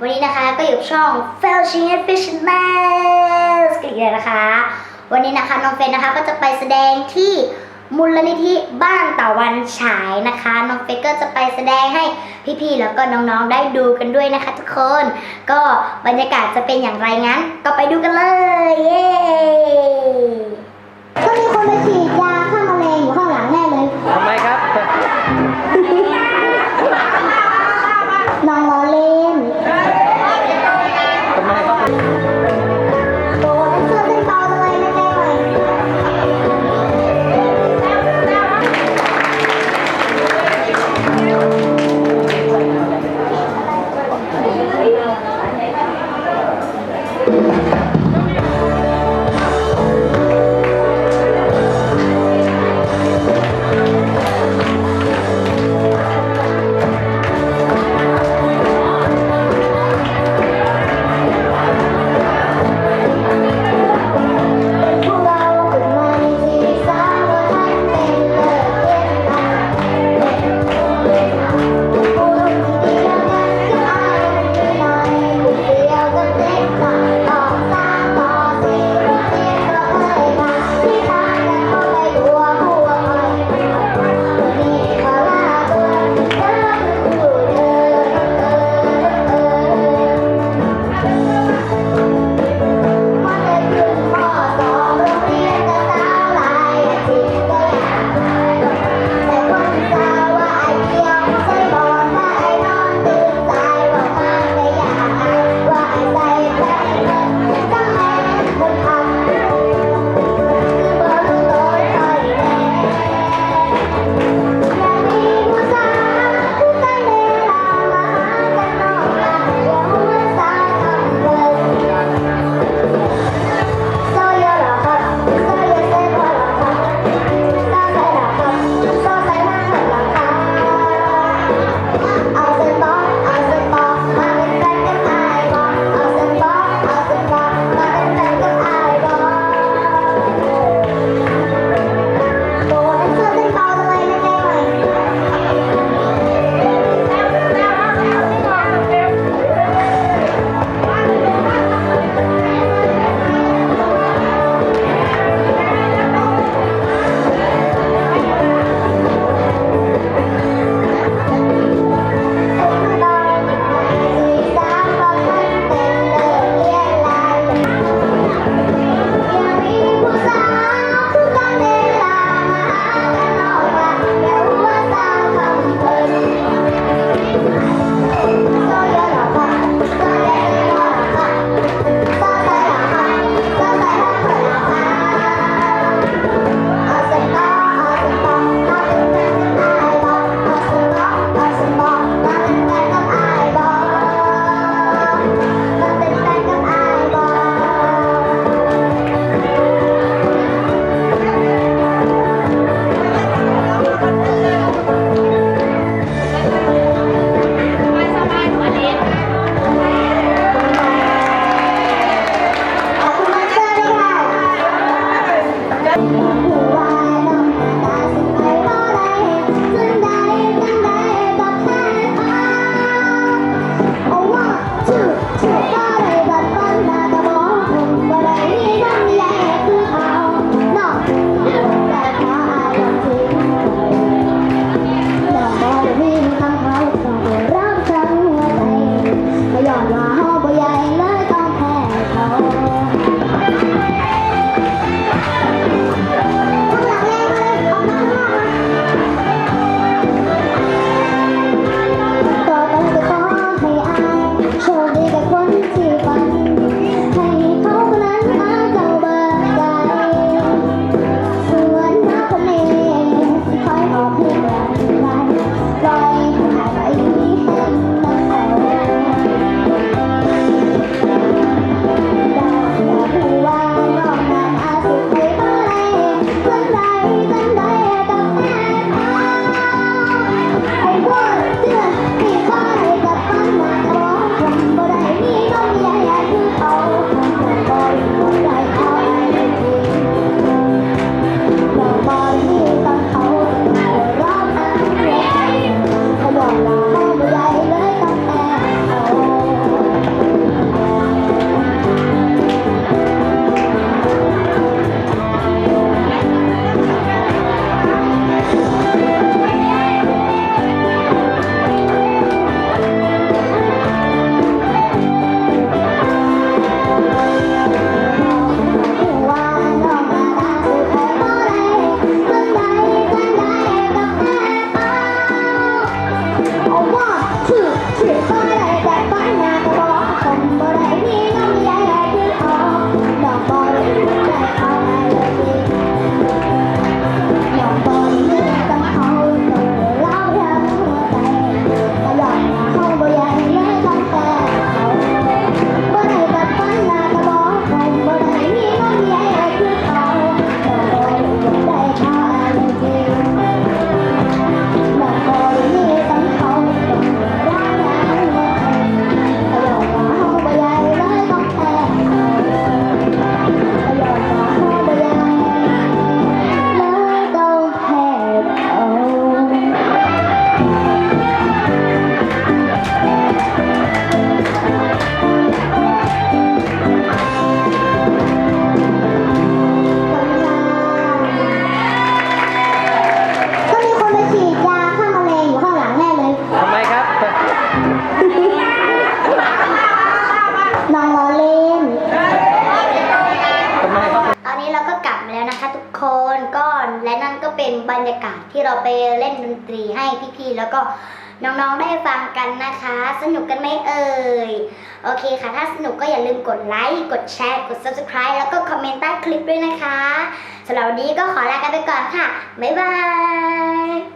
วันนี้นะคะก็อยู่ช่อง f e l s h i n g Fish m a s กันอีกแล้วนะคะ วันนี้นะคะน้องเฟนนะคะก็จะไปแสดงที่มูลนิธิบ้านตะวันฉายนะคะ น้องเฟนก็จะไปแสดงให้พี่ๆแล้วก็น้องๆได้ดูกันด้วยนะคะทุกคน ก็บรรยากาศจะเป็นอย่างไรงั้น ก็ไปดูกันเลย เย้ และนั่นก็เป็นบรรยากาศที่เราไปเล่นดนตรีให้พี่ๆแล้วก็น้องๆได้ฟังกันนะคะ สนุกกันไหมเอ่ย โอเคค่ะ ถ้าสนุกก็อย่าลืมกดไลค์ กดแชร์ กด subscribe แล้วก็คอมเมนต์ใต้คลิปด้วยนะคะสำหรับวันนี้ก็ขอลากันไปก่อนค่ะ บ๊ายบาย